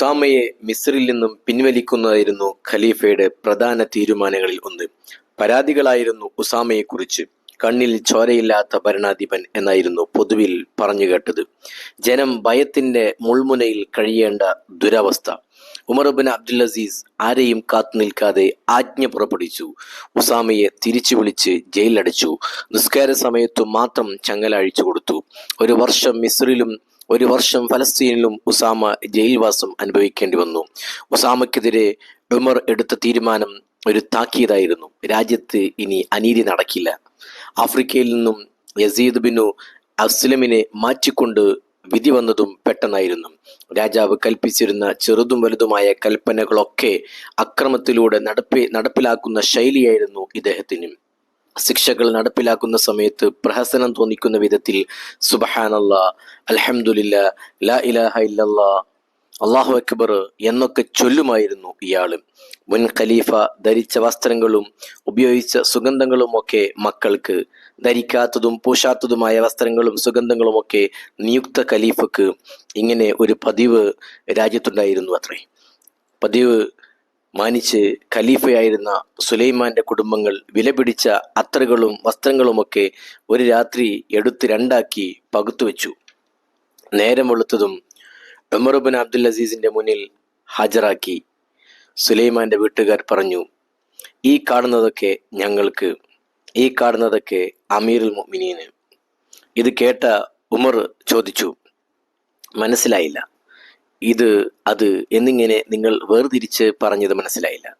ഉസാമയെ മിസ്രിൽ നിന്നും പിൻവലിക്കുന്നതായിരുന്നു ഖലീഫയുടെ പ്രധാന തീരുമാനങ്ങളിൽ ഒന്ന്. പരാതികളായിരുന്നു ഉസാമയെക്കുറിച്ച് കണ്ണിൽ ചോരയില്ലാത്ത ഭരണാധിപൻ എന്നായിരുന്നു പൊതുവിൽ പറഞ്ഞു കേട്ടത്. ജനം ഭയത്തിന്റെ മുൾമുനയിൽ കഴിയേണ്ട ദുരവസ്ഥ. ഉമർബിൻ അബ്ദുൽ അസീസ് ആരെയും കാത്തു നിൽക്കാതെ ആജ്ഞ പുറപ്പെടുവിച്ചു. ഉസാമയെ തിരിച്ചു വിളിച്ച് ജയിലിലടച്ചു. നിസ്കാര സമയത്തു മാത്രം ചങ്ങല അഴിച്ചു കൊടുത്തു. ഒരു വർഷം മിസ്രിലും ഒരു വർഷം ഫലസ്തീനിലും ഉസാമ ജയിൽവാസം അനുഭവിക്കേണ്ടി വന്നു. ഉസാമയ്ക്കെതിരെ ഉമർ എടുത്ത തീരുമാനം ഒരു താക്കീതായിരുന്നു. രാജ്യത്ത് ഇനി അനീതി നടക്കില്ല. ആഫ്രിക്കയിൽ നിന്നും യസീദ് ബിനു അസ്ലമിനെ മാറ്റിക്കൊണ്ട് വിധി വന്നതും പെട്ടെന്നായിരുന്നു. രാജാവ് കൽപ്പിച്ചിരുന്ന ചെറുതും വലുതുമായ കൽപ്പനകളൊക്കെ അക്രമത്തിലൂടെ നടപ്പി നടപ്പിലാക്കുന്ന ശൈലിയായിരുന്നു ഇദ്ദേഹത്തിന്. ശിക്ഷകൾ നടപ്പിലാക്കുന്ന സമയത്ത് പ്രഹസനം തോന്നിക്കുന്ന വിധത്തിൽ സുബഹാനല്ല അലഹമുല്ല ലാ ഇലാഹ ഇല്ലല്ലാ അള്ളാഹു അക്ബർ എന്നൊക്കെ ചൊല്ലുമായിരുന്നു ഇയാൾ മുൻ ഖലീഫ ധരിച്ച വസ്ത്രങ്ങളും ഉപയോഗിച്ച സുഗന്ധങ്ങളും ഒക്കെ മക്കൾക്ക് ധരിക്കാത്തതും പൂശാത്തതുമായ വസ്ത്രങ്ങളും സുഗന്ധങ്ങളും ഒക്കെ നിയുക്ത ഖലീഫക്ക് ഇങ്ങനെ ഒരു പതിവ് രാജ്യത്തുണ്ടായിരുന്നു അത്രേ. പതിവ് മാനിച്ച് ഖലീഫയായിരുന്ന സുലൈമാന്റെ കുടുംബങ്ങൾ വിലപിടിച്ച അത്രകളും വസ്ത്രങ്ങളുമൊക്കെ ഒരു രാത്രി എടുത്ത് രണ്ടാക്കി പകുത്തുവെച്ചു നേരം വെളുത്തതും ഉമറുബിൻ അബ്ദുൽ അസീസിന്റെ മുന്നിൽ ഹാജരാക്കി. സുലൈമാന്റെ വീട്ടുകാർ പറഞ്ഞു ഈ കാണുന്നതൊക്കെ ഞങ്ങൾക്ക് ഈ കാണുന്നതൊക്കെ അമീറുൽ മുഅ്മിനീൻ ഇത് കേട്ട ഉമർ ചോദിച്ചു മനസ്സിലായില്ല. ഇത് അത് എന്നിങ്ങനെ നിങ്ങൾ വേർതിരിച്ച് പറഞ്ഞത് മനസ്സിലായില്ല.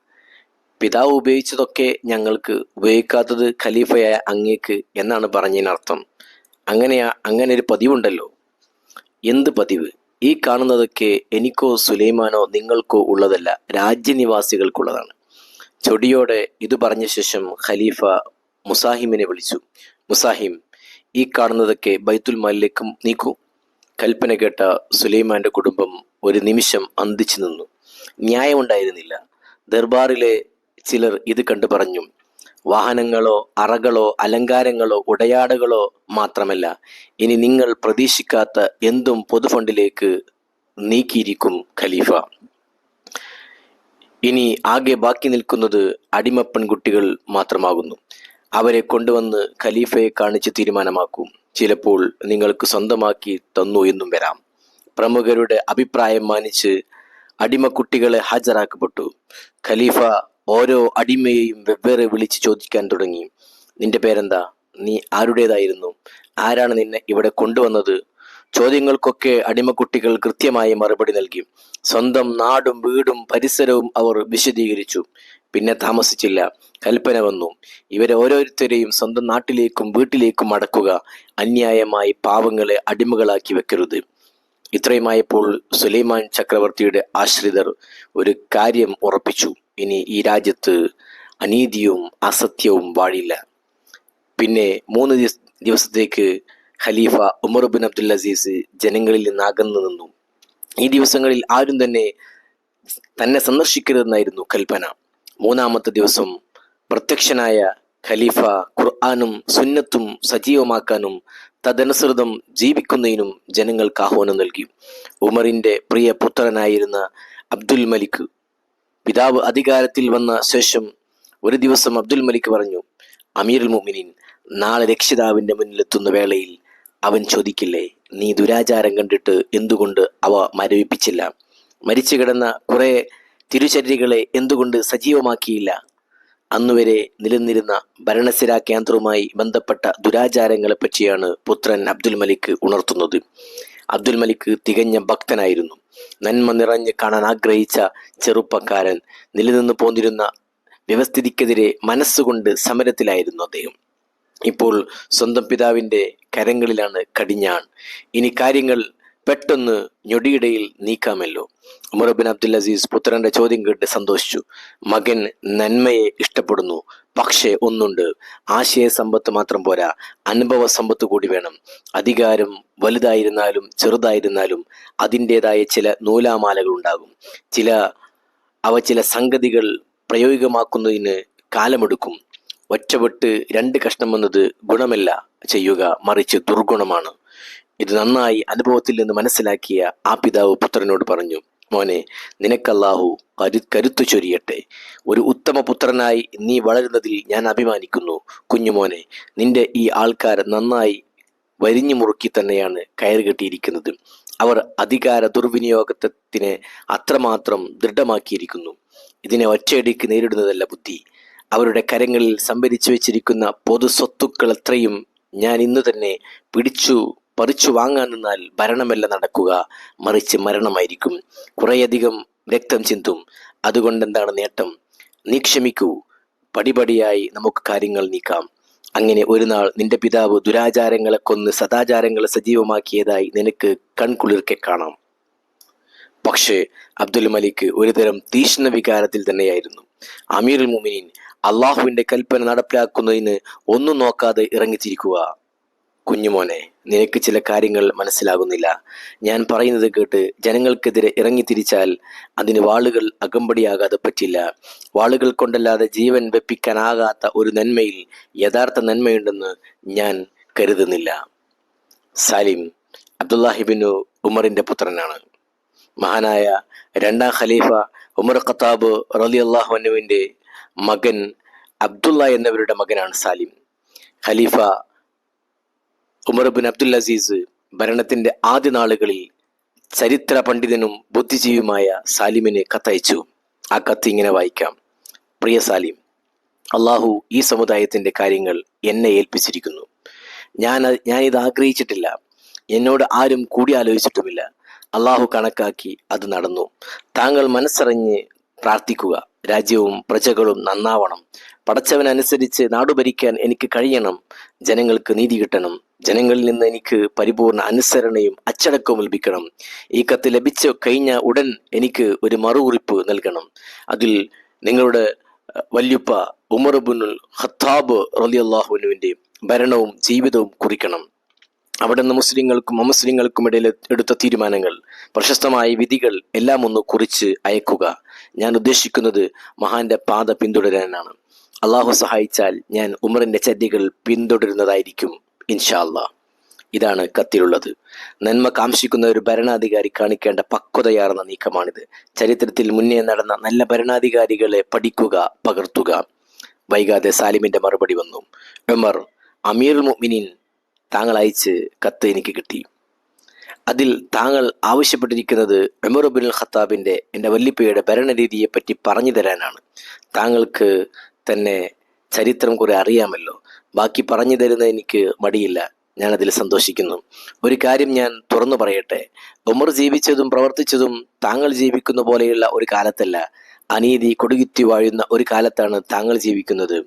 പിതാവ് ഉപയോഗിച്ചതൊക്കെ ഞങ്ങൾക്ക് ഉപയോഗിക്കാത്തത് ഖലീഫയായ അങ്ങേക്ക് എന്നാണ് പറഞ്ഞതിനർത്ഥം. അങ്ങനെയാ അങ്ങനെ ഒരു പതിവുണ്ടല്ലോ. എന്ത് പതിവ്? ഈ കാണുന്നതൊക്കെ എനിക്കോ സുലൈമാനോ നിങ്ങൾക്കോ ഉള്ളതല്ല രാജ്യനിവാസികൾക്കുള്ളതാണ്. ചൊടിയോടെ ഇത് പറഞ്ഞ ശേഷം ഖലീഫ മുസാഹിമിനെ വിളിച്ചു. മുസാഹിം ഈ കാണുന്നതൊക്കെ ബൈത്തുൽ മാലിലേക്കും നീക്കൂ. കൽപ്പന കേട്ട സുലൈമാന്റെ കുടുംബം ഒരു നിമിഷം അന്തിച്ചു നിന്നു. ന്യായമുണ്ടായിരുന്നില്ല. ദർബാറിലെ ചിലർ ഇത് കണ്ടു പറഞ്ഞു വാഹനങ്ങളോ അറകളോ അലങ്കാരങ്ങളോ ഉടയാടകളോ മാത്രമല്ല ഇനി നിങ്ങൾ പ്രതീക്ഷിക്കാത്ത എന്തും പൊതുഫണ്ടിലേക്ക് നീക്കിയിരിക്കും ഖലീഫ. ഇനി ആകെ ബാക്കി നിൽക്കുന്നത് അടിമ പെൺകുട്ടികൾ മാത്രമാകുന്നു. അവരെ കൊണ്ടുവന്ന് ഖലീഫയെ കാണിച്ച് തീരുമാനമാക്കും. ചിലപ്പോൾ നിങ്ങൾക്ക് സ്വന്തമാക്കി തന്നു എന്നും വരാം. പ്രമുഖരുടെ അഭിപ്രായം മാനിച്ച് അടിമക്കുട്ടികളെ ഹാജരാക്കപ്പെട്ടു. ഖലീഫ ഓരോ അടിമയെയും വെവ്വേറെ വിളിച്ച് ചോദിക്കാൻ തുടങ്ങി. നിന്റെ പേരെന്താ? നീ ആരുടേതായിരുന്നു? ആരാണ് നിന്നെ ഇവിടെ കൊണ്ടുവന്നത്? ചോദ്യങ്ങൾക്കൊക്കെ അടിമക്കുട്ടികൾ കൃത്യമായി മറുപടി നൽകി. സ്വന്തം നാടും വീടും പരിസരവും അവർ വിശദീകരിച്ചു. പിന്നെ താമസിച്ചില്ല. കൽപ്പന വന്നു. ഇവരെ ഓരോരുത്തരെയും സ്വന്തം നാട്ടിലേക്കും വീട്ടിലേക്കും അടക്കുക അന്യായമായി പാവങ്ങളെ അടിമകളാക്കി വെക്കരുത്. ഇത്രയുമായപ്പോൾ സുലൈമാൻ ചക്രവർത്തിയുടെ ആശ്രിതർ ഒരു കാര്യം ഉറപ്പിച്ചു. ഇനി ഈ രാജ്യത്ത് അനീതിയും അസത്യവും വാഴില്ല. പിന്നെ മൂന്ന് ദിവസ- ദിവസത്തേക്ക് ഖലീഫ ഉമർ ബിൻ അബ്ദുൽ അസീസ് ജനങ്ങളിൽ നിന്ന് അകന്നു നിന്നു. ഈ ദിവസങ്ങളിൽ ആരും തന്നെ തന്നെ സന്ദർശിക്കരുതെന്നായിരുന്നു കൽപ്പന. മൂന്നാമത്തെ ദിവസം പ്രത്യക്ഷനായ ഖലീഫ ഖുർആാനും സുന്നത്തും സജീവമാക്കാനും തദനുസൃതം ജീവിക്കുന്നതിനും ജനങ്ങൾക്ക് ആഹ്വാനം നൽകി. ഉമറിന്റെ പ്രിയ പുത്രനായിരുന്ന അബ്ദുൽ മലിക് പിതാവ് അധികാരത്തിൽ വന്ന ശേഷം ഒരു ദിവസം അബ്ദുൽ മലിക് പറഞ്ഞു അമീറുൽ മുഅ്മിനീൻ നാളെ രക്ഷിതാവിന്റെ മുന്നിലെത്തുന്ന വേളയിൽ അവൻ ചോദിക്കില്ലേ നീ ദുരാചാരം കണ്ടിട്ട് എന്തുകൊണ്ട് അവ മരവിപ്പിച്ചില്ല? മരിച്ചു കിടന്ന കുറെ തിരുചര്യകളെ എന്തുകൊണ്ട് സജീവമാക്കിയില്ല? അന്നുവരെ നിലനിന്നിരുന്ന ഭരണസിര കേന്ദ്രവുമായി ബന്ധപ്പെട്ട ദുരാചാരങ്ങളെ പറ്റിയാണ് പുത്രൻ അബ്ദുൽ മലിക് ഉണർത്തുന്നത്. അബ്ദുൽ മലിക് തികഞ്ഞ ഭക്തനായിരുന്നു. നന്മ നിറഞ്ഞ് കാണാൻ ആഗ്രഹിച്ച ചെറുപ്പക്കാരൻ നിലനിന്ന് പോന്നിരുന്ന വ്യവസ്ഥിതിക്കെതിരെ മനസ്സുകൊണ്ട് സമരത്തിലായിരുന്നു അദ്ദേഹം. ഇപ്പോൾ സ്വന്തം പിതാവിന്റെ കരങ്ങളിലാണ് കടിഞ്ഞാൺ. ഇനി കാര്യങ്ങൾ പെട്ടെന്ന് ഞൊടിയിടയിൽ നീക്കാമല്ലോ. ഉമർബിൻ അബ്ദുൽ അസീസ് പുത്രന്റെ ചോദ്യം കേട്ട് സന്തോഷിച്ചു. മകൻ നന്മയെ ഇഷ്ടപ്പെടുന്നു. പക്ഷേ ഒന്നുണ്ട്. ആശയ സമ്പത്ത് മാത്രം പോരാ. അനുഭവ സമ്പത്ത് കൂടി വേണം. അധികാരം വലുതായിരുന്നാലും ചെറുതായിരുന്നാലും അതിന്റെതായ ചില നൂലാമാലകൾ ഉണ്ടാകും ചില അവ ചില സംഗതികൾ പ്രയോഗികമാക്കുന്നതിന് കാലമെടുക്കും. ഒറ്റപെട്ട് രണ്ട് കഷ്ണം എന്നത് ഗുണമല്ല. ചെയ്യുക മറിച്ച് ദുർഗുണമാണ്. ഇത് നന്നായി അനുഭവത്തിൽ നിന്ന് മനസ്സിലാക്കിയ ആ പിതാവ് പുത്രനോട് പറഞ്ഞു മോനെ നിനക്കല്ലാഹു കരു കരുത്തു ചൊരിയട്ടെ. ഒരു ഉത്തമ പുത്രനായി നീ വളരുന്നതിൽ ഞാൻ അഭിമാനിക്കുന്നു. കുഞ്ഞുമോനെ നിന്റെ ഈ ആൾക്കാർ നന്നായി വരിഞ്ഞു മുറുക്കി തന്നെയാണ് കയറുകെട്ടിയിരിക്കുന്നത് അവർ അധികാര ദുർവിനിയോഗത്തിനെ അത്രമാത്രം ദൃഢമാക്കിയിരിക്കുന്നു. ഇതിനെ ഒറ്റയടിക്ക് നേരിടുന്നതല്ല ബുദ്ധി. അവരുടെ കരങ്ങളിൽ സംഭരിച്ചു വെച്ചിരിക്കുന്ന പൊതു സ്വത്തുക്കൾ അത്രയും ഞാൻ ഇന്ന് തന്നെ പിടിച്ചു പറിച്ചു വാങ്ങാൻ നിന്നാൽ ഭരണമല്ല നടക്കുക. മറിച്ച് മരണമായിരിക്കും. കുറേയധികം രക്തം ചിന്തും. അതുകൊണ്ട് എന്താണ് നേട്ടം? നീ ക്ഷമിക്കൂ. പടിപടിയായി നമുക്ക് കാര്യങ്ങൾ നീക്കാം. അങ്ങനെ ഒരു നാൾ നിന്റെ പിതാവ് ദുരാചാരങ്ങളെ കൊന്ന് സദാചാരങ്ങളെ സജീവമാക്കിയതായി നിനക്ക് കൺകുളിർക്കെ കാണാം. പക്ഷേ അബ്ദുൽ മലിക്ക് ഒരുതരം തീഷ്ണ വികാരത്തിൽ തന്നെയായിരുന്നു. അമീറുൽ മുമിനിൻ അള്ളാഹുവിന്റെ കൽപ്പന നടപ്പിലാക്കുന്നതിന് ഒന്നും നോക്കാതെ ഇറങ്ങിത്തിരിക്കുക. കുഞ്ഞുമോനെ നിനക്ക് ചില കാര്യങ്ങൾ മനസ്സിലാകുന്നില്ല. ഞാൻ പറയുന്നത് കേട്ട് ജനങ്ങൾക്കെതിരെ ഇറങ്ങിത്തിരിച്ചാൽ അതിന് വാളുകൾ അകമ്പടിയാകാതെ പറ്റില്ല. വാളുകൾ കൊണ്ടല്ലാതെ ജീവൻ വെപ്പിക്കാനാകാത്ത ഒരു നന്മയിൽ യഥാർത്ഥ നന്മയുണ്ടെന്ന് ഞാൻ കരുതുന്നില്ല. സാലിം അബ്ദുല്ലാഹിബിനു ഉമറിന്റെ പുത്രനാണ്. മഹാനായ രണ്ടാം ഖലീഫ ഉമർ ഖത്താബ് റലി അള്ളാഹുവിന്റെ മകൻ അബ്ദുള്ള എന്നവരുടെ മകനാണ് സാലിം. ഖലീഫ ഉമർ ബിൻ അബ്ദുൽ അസീസ് ഭരണത്തിന്റെ ആദ്യ നാളുകളിൽ ചരിത്ര പണ്ഡിതനും ബുദ്ധിജീവിയുമായ സാലിമിന് കത്തയച്ചു. ആ കത്ത് ഇങ്ങനെ വായിക്കാം. പ്രിയ സാലിം അള്ളാഹു ഈ സമുദായത്തിന്റെ കാര്യങ്ങൾ എന്നെ ഏൽപ്പിച്ചിരിക്കുന്നു. ഞാൻ ഞാൻ ഇത് ആഗ്രഹിച്ചിട്ടില്ല. എന്നോട് ആരും കൂടി കൂടിയാലോചിച്ചിട്ടുമില്ല അള്ളാഹു കണക്കാക്കി അത് നടന്നു. താങ്കൾ മനസ്സറിഞ്ഞ് പ്രാർത്ഥിക്കുക. രാജ്യവും പ്രജകളും നന്നാവണം. പടച്ചവനനുസരിച്ച് നാടു ഭരിക്കാൻ എനിക്ക് കഴിയണം. ജനങ്ങൾക്ക് നീതി കിട്ടണം. ജനങ്ങളിൽ നിന്ന് എനിക്ക് പരിപൂർണ അനുസരണയും അച്ചടക്കവും ലഭിക്കണം. ഈ കത്ത് ലഭിച്ച കഴിഞ്ഞ ഉടൻ എനിക്ക് ഒരു മറുകുറിപ്പ് നൽകണം. അതിൽ നിങ്ങളുടെ വല്യുപ്പ ഉമർബുനുൽ ഖത്താബ് റലിയല്ലാഹുവിനുവിന്റെ ഭരണവും ജീവിതവും കുറിക്കണം. അവിടെ നിന്ന് മുസ്ലിങ്ങൾക്കും അമുസ്ലിങ്ങൾക്കും ഇടയിൽ എടുത്ത തീരുമാനങ്ങൾ പ്രശസ്തമായ വിധികൾ എല്ലാം ഒന്ന് കുറിച്ച് അയക്കുക. ഞാൻ ഉദ്ദേശിക്കുന്നത് മഹാന്റെ പാത പിന്തുടരാനാണ്. അള്ളാഹു സഹായിച്ചാൽ ഞാൻ ഉമറിന്റെ ചര്യകൾ പിന്തുടരുന്നതായിരിക്കും ഇൻഷാ അല്ലാ ഇതാണ് കത്തിലുള്ളത്. നന്മ കാംക്ഷിക്കുന്ന ഒരു ഭരണാധികാരി കാണിക്കേണ്ട പക്വതയാർന്ന നീക്കമാണിത്. ചരിത്രത്തിൽ മുന്നേ നടന്ന നല്ല ഭരണാധികാരികളെ പഠിക്കുക പകർത്തുക. വൈകാതെ സാലിമിന്റെ മറുപടി വന്നു. ഉമർ അമീർ മുഅ്മിനീൻ താങ്കൾ അയച്ച് കത്ത് എനിക്ക് കിട്ടി. അതിൽ താങ്കൾ ആവശ്യപ്പെട്ടിരിക്കുന്നത് ഉമർ ബിൻ ഖത്താബിന്റെ എന്റെ വല്ലിപ്പയുടെ ഭരണരീതിയെ പറ്റി പറഞ്ഞു തരാനാണ്. താങ്കൾക്ക് തന്നെ ചരിത്രം കുറെ അറിയാമല്ലോ. ബാക്കി പറഞ്ഞു തരുന്ന എനിക്ക് മടിയില്ല. ഞാനതിൽ സന്തോഷിക്കുന്നു. ഒരു കാര്യം ഞാൻ തുറന്നു പറയട്ടെ. ഉമർ ജീവിച്ചതും പ്രവർത്തിച്ചതും താങ്കൾ ജീവിക്കുന്ന പോലെയുള്ള ഒരു കാലത്തല്ല. അനീതി കൊടുകുത്തി വാഴുന്ന ഒരു കാലത്താണ് താങ്കൾ ജീവിക്കുന്നത്.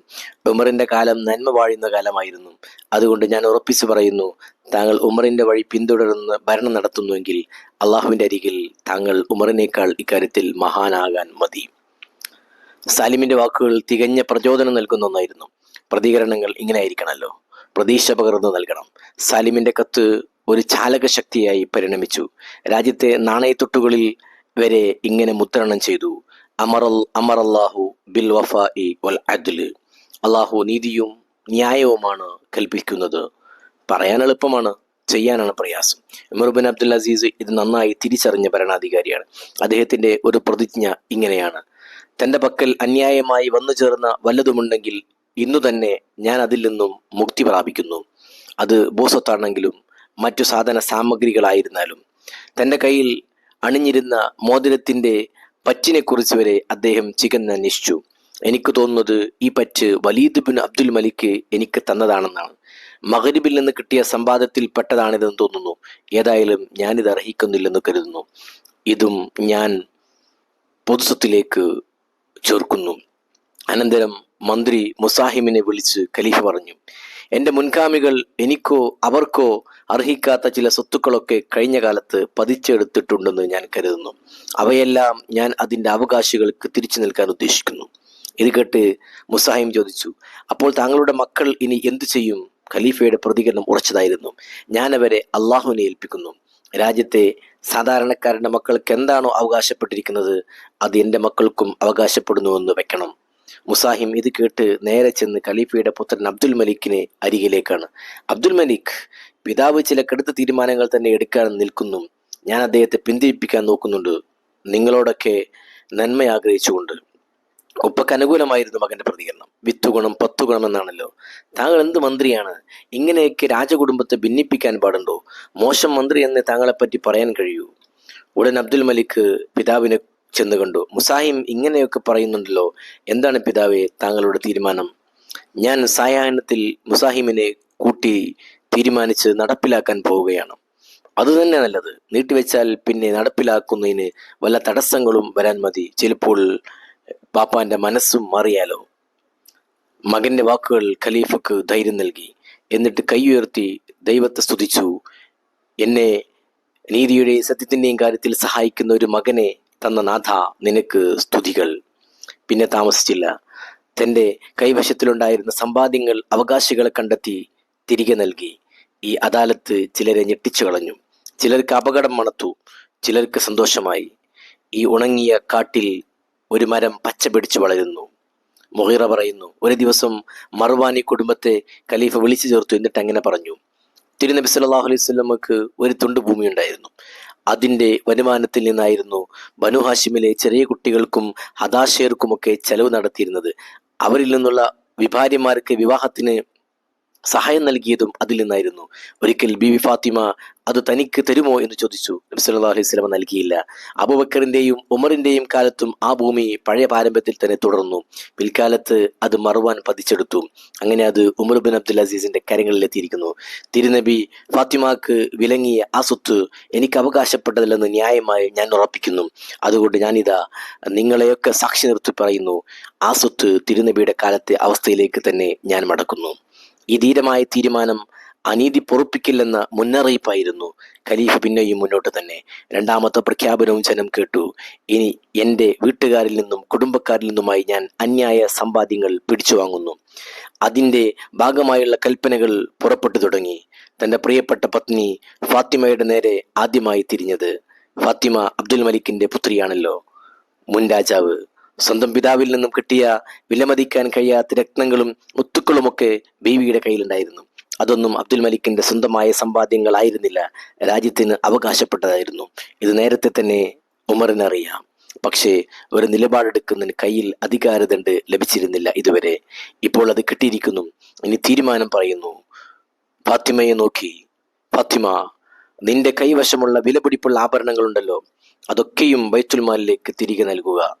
ഉമറിന്റെ കാലം നന്മ വാഴുന്ന കാലമായിരുന്നു. അതുകൊണ്ട് ഞാൻ ഉറപ്പിച്ചു പറയുന്നു താങ്കൾ ഉമറിന്റെ വഴി പിന്തുടർന്ന് ഭരണം നടത്തുന്നുവെങ്കിൽ അള്ളാഹുവിന്റെ അരികിൽ താങ്കൾ ഉമറിനേക്കാൾ ഇക്കാര്യത്തിൽ മഹാനാകാൻ മതി. സാലിമിന്റെ വാക്കുകൾ തികഞ്ഞ പ്രചോദനം നൽകുന്ന ഒന്നായിരുന്നു. പ്രതികരണങ്ങൾ ഇങ്ങനെ ആയിരിക്കണമല്ലോ പ്രതീക്ഷ പകർന്നു നൽകണം. സാലിമിന്റെ കത്ത് ഒരു ചാലക ശക്തിയായി പരിണമിച്ചു. രാജ്യത്തെ നാണയത്തൊട്ടുകളിൽ വരെ ഇങ്ങനെ മുത്തരണം ചെയ്തു. അമറല്ലാഹു ബിൽ വഫാഇ വൽ അദ്ല് അള്ളാഹു നീതിയും ന്യായവുമാണ് കൽപ്പിക്കുന്നത്. പറയാൻ എളുപ്പമാണ് ചെയ്യാനാണ് പ്രയാസം. ഉമർ ബിൻ അബ്ദുൽ അസീസ് ഇത് നന്നായി തിരിച്ചറിഞ്ഞ ഭരണാധികാരിയാണ്. അദ്ദേഹത്തിന്റെ ഒരു പ്രതിജ്ഞ ഇങ്ങനെയാണ്. തന്റെ പക്കൽ അന്യായമായി വന്നു ചേർന്ന വല്ലതുമുണ്ടെങ്കിൽ ഇന്നു തന്നെ ഞാൻ അതിൽ നിന്നും മുക്തി പ്രാപിക്കുന്നു. അത് ബോസത്താണെങ്കിലും മറ്റു സാധന സാമഗ്രികളായിരുന്നാലും. തന്റെ കയ്യിൽ അണിഞ്ഞിരുന്ന മോതിരത്തിന്റെ പറ്റിനെക്കുറിച്ച് വരെ അദ്ദേഹം ചികന്ന് അന്വേഷിച്ചു എനിക്ക് തോന്നുന്നത് ഈ പറ്റ് വലീദ് ബിൻ അബ്ദുൽ മലിക്ക് എനിക്ക് തന്നതാണെന്നാണ്. മകരിബിൽ നിന്ന് കിട്ടിയ സമ്പാദത്തിൽ പെട്ടതാണിതെന്ന് തോന്നുന്നു. ഏതായാലും ഞാനിത് അർഹിക്കുന്നില്ലെന്ന് കരുതുന്നു. ഇതും ഞാൻ പൊതുസ്വത്തിലേക്ക് ചേർക്കുന്നു. അനന്തരം മന്ത്രി മുസാഹിമിനെ വിളിച്ച് ഖലീഫ് പറഞ്ഞു. എന്റെ മുൻഗാമികൾ എനിക്കോ അവർക്കോ അർഹിക്കാത്ത ചില സ്വത്തുക്കളൊക്കെ കഴിഞ്ഞ കാലത്ത് പതിച്ചെടുത്തിട്ടുണ്ടെന്ന് ഞാൻ കരുതുന്നു. അവയെല്ലാം ഞാൻ അതിന്റെ അവകാശികൾക്ക് തിരിച്ചു നൽകാൻ ഉദ്ദേശിക്കുന്നു. ഇത് കേട്ട് മുസാഹിം ചോദിച്ചു അപ്പോൾ താങ്കളുടെ മക്കൾ ഇനി എന്തു ചെയ്യും? ഖലീഫയുടെ പ്രതികരണം ഉറച്ചതായിരുന്നു. ഞാൻ അവരെ അള്ളാഹുവിനെ ഏൽപ്പിക്കുന്നു. രാജ്യത്തെ സാധാരണക്കാരുടെ മക്കൾക്ക് എന്താണോ അവകാശപ്പെട്ടിരിക്കുന്നത് അത് എന്റെ മക്കൾക്കും അവകാശപ്പെടുന്നുവെന്ന് വെക്കണം. മുസാഹിം ഇത് കേട്ട് നേരെ ചെന്ന് ഖലീഫയുടെ പുത്രൻ അബ്ദുൽ മലിക്കിനെ അരികിലേക്കാണ്. അബ്ദുൽ മലിക് പിതാവ് ചില കടുത്ത തീരുമാനങ്ങൾ തന്നെ എടുക്കാൻ നിൽക്കുന്നു. ഞാൻ അദ്ദേഹത്തെ പിന്തിരിപ്പിക്കാൻ നോക്കുന്നുണ്ട്. നിങ്ങളോടൊക്കെ നന്മ ആഗ്രഹിച്ചുകൊണ്ട്. ഉപ്പക്ക് അനുകൂലമായിരുന്നു മകന്റെ പ്രതികരണം. വിത്ത് ഗുണം ഗുണം എന്നാണല്ലോ. താങ്കൾ എന്ത് മന്ത്രിയാണ്? ഇങ്ങനെയൊക്കെ രാജകുടുംബത്തെ ഭിന്നിപ്പിക്കാൻ പാടുണ്ടോ? മോശം മന്ത്രി എന്ന് താങ്കളെപ്പറ്റി പറയാൻ കഴിയൂ. ഉടൻ അബ്ദുൽ മലിക് പിതാവിനെ ചെന്ന് കണ്ടു. മുസാഹിം ഇങ്ങനെയൊക്കെ പറയുന്നുണ്ടല്ലോ. എന്താണ് പിതാവെ താങ്കളുടെ തീരുമാനം? ഞാൻ സായാഹ്നത്തിൽ മുസാഹിമിനെ കൂട്ടി തീരുമാനിച്ച് നടപ്പിലാക്കാൻ പോവുകയാണ്. അതുതന്നെ നല്ലത്. നീട്ടിവെച്ചാൽ പിന്നെ നടപ്പിലാക്കുന്നതിന് വല്ല തടസ്സങ്ങളും വരാൻ മതി. ചിലപ്പോൾ പാപ്പാന്റെ മനസ്സും മാറിയാലോ? മകന്റെ വാക്കുകൾ ഖലീഫക്ക് ധൈര്യം നൽകി. എന്നിട്ട് കൈയുയർത്തി ദൈവത്തെ സ്തുതിച്ചു. എന്നെ നീതിയുടെയും സത്യത്തിന്റെയും കാര്യത്തിൽ സഹായിക്കുന്ന ഒരു മകനെ തന്ന നാഥ നിനക്ക് സ്തുതികൾ. പിന്നെ താമസിച്ചില്ല. തന്റെ കൈവശത്തിലുണ്ടായിരുന്ന സമ്പാദ്യങ്ങൾ അവകാശികളെ കണ്ടെത്തി തിരികെ നൽകി. ഈ അദാലത്ത് ചിലരെ ഞെട്ടിച്ചു കളഞ്ഞു. ചിലർക്ക് അപകടം മണത്തു. ചിലർക്ക് സന്തോഷമായി. ഈ ഉണങ്ങിയ കാട്ടിൽ ഒരു മരം പച്ച പിടിച്ചു വളരുന്നു. മുഹീറ പറയുന്നു ഒരു ദിവസം മറുവാനി കുടുംബത്തെ ഖലീഫ വിളിച്ചു ചേർത്തു എന്നിട്ട് അങ്ങനെ പറഞ്ഞു. തിരുനബി സല്ലാഹു അലൈഹി സ്വലമക്ക് ഒരു തുണ്ട് ഭൂമി ഉണ്ടായിരുന്നു അതിന്റെ വരുമാനത്തിൽ നിന്നായിരുന്നു ബനു ഹാഷിമിലെ ചെറിയ കുട്ടികൾക്കും ഹതാശയർക്കുമൊക്കെ ചെലവ് നടത്തിയിരുന്നത്. അവരിൽ നിന്നുള്ള വിഭാര്യമാർക്ക് വിവാഹത്തിന് സഹായം നൽകിയതും അതിൽ നിന്നായിരുന്നു. ഒരിക്കൽ ബീവി ഫാത്തിമ അത് തനിക്ക് തരുമോ എന്ന് ചോദിച്ചു. നബി സല്ലല്ലാഹു അലൈഹി വസല്ലമ നൽകിയില്ല. അബുബക്കറിന്റെയും ഉമറിന്റെയും കാലത്തും ആ ഭൂമി പഴയ പാരമ്പര്യത്തിൽ തന്നെ തുടർന്നു. പിൽക്കാലത്ത് അത് മറുവാൻ പതിച്ചെടുത്തു. അങ്ങനെ അത് ഉമർ ബിൻ അബ്ദുൽ അസീസിന്റെ കരങ്ങളിലെത്തിയിരിക്കുന്നു. തിരുനബി ഫാത്തിമാക്ക് വിലങ്ങിയ ആ സ്വത്ത് എനിക്ക് അവകാശപ്പെട്ടതല്ലെന്ന് ന്യായമായി ഞാൻ ഉറപ്പിക്കുന്നു. അതുകൊണ്ട് ഞാനിതാ നിങ്ങളെയൊക്കെ സാക്ഷി നിർത്തി പറയുന്നു. ആ സ്വത്ത് തിരുനബിയുടെ കാലത്തെ അവസ്ഥയിലേക്ക് തന്നെ ഞാൻ മടക്കുന്നു. ഈ ധീരമായ തീരുമാനം അനീതി പൊറുപ്പിക്കില്ലെന്ന മുന്നറിയിപ്പായിരുന്നു. ഖലീഫ് പിന്നെയും മുന്നോട്ട് തന്നെ. രണ്ടാമത്തെ പ്രഖ്യാപനവും ജനം കേട്ടു. ഇനി എന്റെ വീട്ടുകാരിൽ നിന്നും കുടുംബക്കാരിൽ നിന്നുമായി ഞാൻ അന്യായ സമ്പാദ്യങ്ങൾ പിടിച്ചു വാങ്ങുന്നു. അതിന്റെ ഭാഗമായുള്ള കൽപ്പനകൾ പുറപ്പെട്ടു തുടങ്ങി. തന്റെ പ്രിയപ്പെട്ട പത്നി ഫാത്തിമയുടെ നേരെ ആദ്യമായി തിരിഞ്ഞത് ഫാത്തിമ അബ്ദുൽ മലിക്കിന്റെ പുത്രിയാണല്ലോ. മുൻ രാജാവ്. സ്വന്തം പിതാവിൽ നിന്നും കിട്ടിയ വിലമതിക്കാൻ കഴിയാത്ത രത്നങ്ങളും മുത്തുക്കളുമൊക്കെ ബീവിയുടെ കയ്യിലുണ്ടായിരുന്നു. അതൊന്നും അബ്ദുൽ മലിക്കിന്റെ സ്വന്തമായ സമ്പാദ്യങ്ങളായിരുന്നില്ല. രാജ്യത്തിന് അവകാശപ്പെട്ടതായിരുന്നു. ഇത് നേരത്തെ തന്നെ ഉമറിനറിയാം പക്ഷേ ഒരു നിലപാടെടുക്കുന്നതിന് കയ്യിൽ അധികാരദണ്ട് ലഭിച്ചിരുന്നില്ല ഇതുവരെ. ഇപ്പോൾ അത് കിട്ടിയിരിക്കുന്നു. ഇനി തീരുമാനം പറയുന്നു. ഫാത്തിമയെ നോക്കി. ഫാത്തിമ നിന്റെ കൈവശമുള്ള വിലപിടിപ്പുള്ള ആഭരണങ്ങളുണ്ടല്ലോ. അതൊക്കെയും ബൈത്തുൽമാലിലേക്ക് തിരികെ നൽകുക.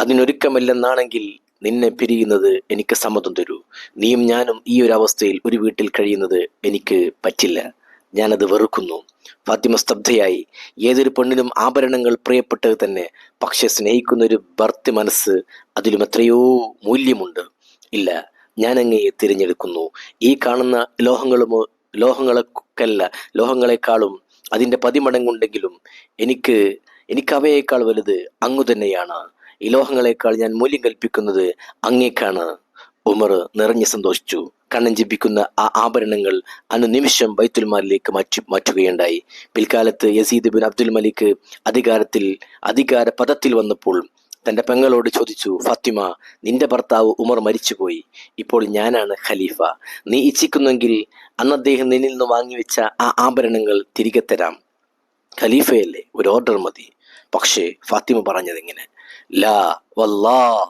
അതിനൊരുക്കമില്ലെന്നാണെങ്കിൽ നിന്നെ പിരിയുന്നത് എനിക്ക് സമ്മതം തരൂ. നീയും ഞാനും ഈ ഒരു അവസ്ഥയിൽ ഒരു വീട്ടിൽ കഴിയുന്നത് എനിക്ക് പറ്റില്ല. ഞാനത് വെറുക്കുന്നു. ഫാത്തിമ സ്തബ്ധയായി. ഏതൊരു പെണ്ണിനും ആഭരണങ്ങൾ പ്രിയപ്പെട്ടത് തന്നെ. പക്ഷെ സ്നേഹിക്കുന്ന ഒരു ഭർത്തി മനസ്സ് അതിലും എത്രയോ മൂല്യമുണ്ട്. ഇല്ല ഞാൻ അങ്ങയെ തിരഞ്ഞെടുക്കുന്നു. ഈ കാണുന്ന ലോഹങ്ങളും ലോഹങ്ങളൊക്കെല്ല ലോഹങ്ങളെക്കാളും അതിന്റെ പതിമടങ്ങുണ്ടെങ്കിലും എനിക്ക് എനിക്ക് അവയേക്കാൾ വലുത് അങ്ങു തന്നെയാണ്. ഈ ലോഹങ്ങളെക്കാൾ ഞാൻ മൂല്യം കൽപ്പിക്കുന്നത് അങ്ങേക്കാണ്. ഉമർ നിറഞ്ഞു സന്തോഷിച്ചു. കണ്ണഞ്ചിപ്പിക്കുന്ന ആ ആഭരണങ്ങൾ അനുനിമിഷം ബൈത്തുൽമാലിലേക്ക് മാറ്റി മാറ്റുകയുണ്ടായി. പിൽക്കാലത്ത് യസീദ് ബിൻ അബ്ദുൽ മലിക്ക് അധികാരത്തിൽ അധികാര പദത്തിൽ വന്നപ്പോൾ തന്റെ പെങ്ങളോട് ചോദിച്ചു ഫാത്തിമ നിന്റെ ഭർത്താവ് ഉമർ മരിച്ചുപോയി. ഇപ്പോൾ ഞാനാണ് ഖലീഫ. നീ ഇച്ഛിക്കുന്നെങ്കിൽ അന്ന് അദ്ദേഹം നിന്നിൽ നിന്ന് വാങ്ങിവെച്ച ആ ആഭരണങ്ങൾ തിരികെ തരാം. ഖലീഫയല്ലേ? ഒരു ഓർഡർ മതി. പക്ഷേ ഫാത്തിമ പറഞ്ഞതെങ്ങനെ? ലാ വല്ലാ.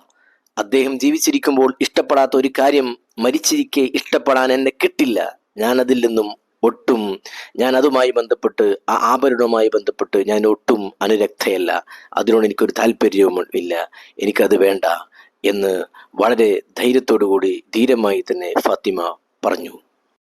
അദ്ദേഹം ജീവിച്ചിരിക്കുമ്പോൾ ഇഷ്ടപ്പെടാത്ത ഒരു കാര്യം മരിച്ചിരിക്കെ ഇഷ്ടപ്പെടാൻ എന്നെ കിട്ടില്ല. ഞാൻ അതിൽ നിന്നും ഒട്ടും ഞാൻ അതുമായി ബന്ധപ്പെട്ട് ആ ആഭരണവുമായി ബന്ധപ്പെട്ട് ഞാൻ ഒട്ടും അനുരക്തയല്ല. അതിനോട് എനിക്കൊരു താല്പര്യവും ഇല്ല. എനിക്കത് വേണ്ട എന്ന് വളരെ ധൈര്യത്തോടു കൂടി ധീരമായി തന്നെ ഫാത്തിമ പറഞ്ഞു.